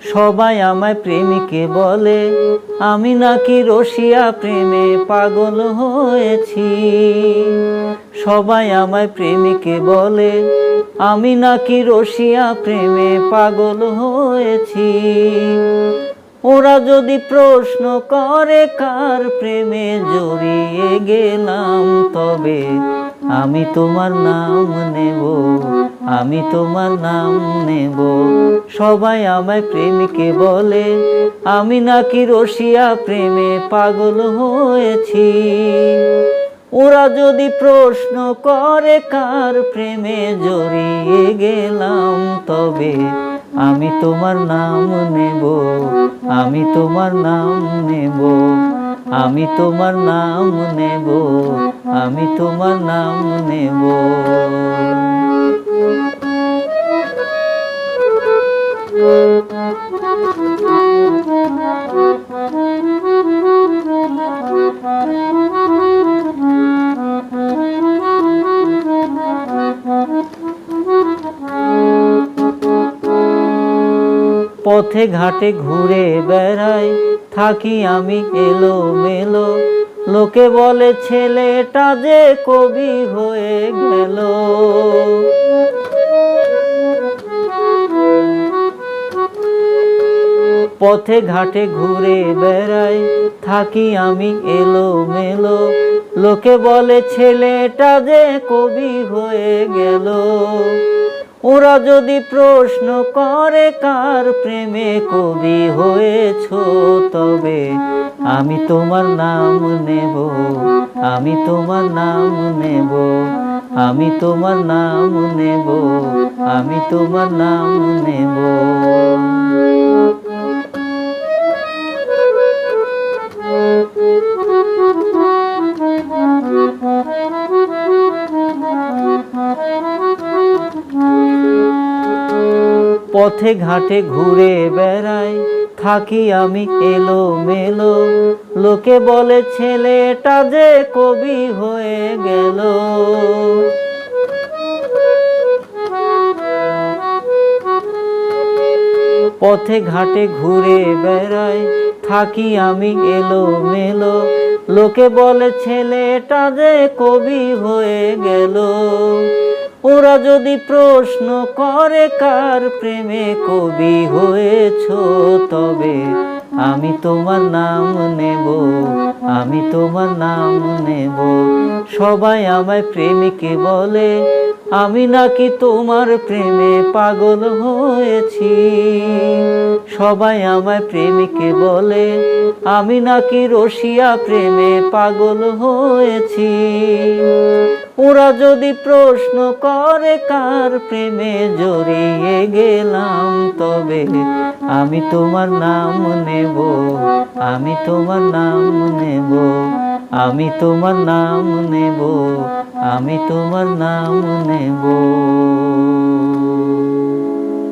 সবাই আমায় প্রেমিকে বলে, আমি নাকি রসিয়া প্রেমে পাগল হয়েছি। সবাই আমায় প্রেমিকে বলে, আমি নাকি রসিয়া প্রেমে পাগল হয়েছি। ওরা যদি প্রশ্ন করে, কার প্রেমে জড়িয়ে গেলাম তবে, আমি তোমার নাম নেব, আমি তোমার নাম নেব। সবাই আমায় প্রেমিকে বলে। আমি নাকি রসিয়া প্রেমে পাগল হয়েছি। ওরা যদি প্রশ্ন করে, কার প্রেমে জড়িয়ে গেলাম? তবে আমি তোমার নাম নেব, আমি তোমার নাম নেব, আমি তোমার নাম নেব, আমি তোমার নাম নেব। পথে ঘাটে ঘুরে বেড়াই থাকি আমি এলো মেলো লোকে বলে, ছেলেটা যে কবি হয়ে গেল। পথে ঘাটে ঘুরে বেড়াই থাকি আমি এলো মেলো লোকে বলে, ছেলেটা যে কবি হয়ে গেল। ওরা যদি প্রশ্ন করে, কার প্রেমে কবি হয়েছ? তবে আমি তোমার নাম নেব, আমি তোমার নাম নেব, আমি তোমার নাম নেব, আমি তোমার নাম নেব। পথে ঘাটে ঘুরে বেড়াই, থাকি আমি এলো মেলো লোকে বলে, ছেলেটা যে কবি হয়ে গেল। পথে ঘাটে ঘুরে বেড়াই, থাকি আমি এলো মেলো লোকে বলে, ছেলেটা যে কবি হয়ে গেল। ওরা যদি প্রশ্ন করে, কার প্রেমে কবি হয়েছ? তবে আমি তোমার নাম নেব, আমি তোমার নাম নেব। সবাই আমায় প্রেমিকে বলে আমি নাকি তোমার প্রেমে পাগল হয়েছি। সবাই আমায় প্রেমিকে বলে, আমি নাকি রশিয়া প্রেমে পাগল হয়েছি। ওরা যদি প্রশ্ন করে, কার প্রেমে জড়িয়ে গেলাম? তবে আমি তোমার নাম নেব, আমি তোমার নাম নেব, আমি তোমার নাম নেব। আমি তোমার নাম নেব।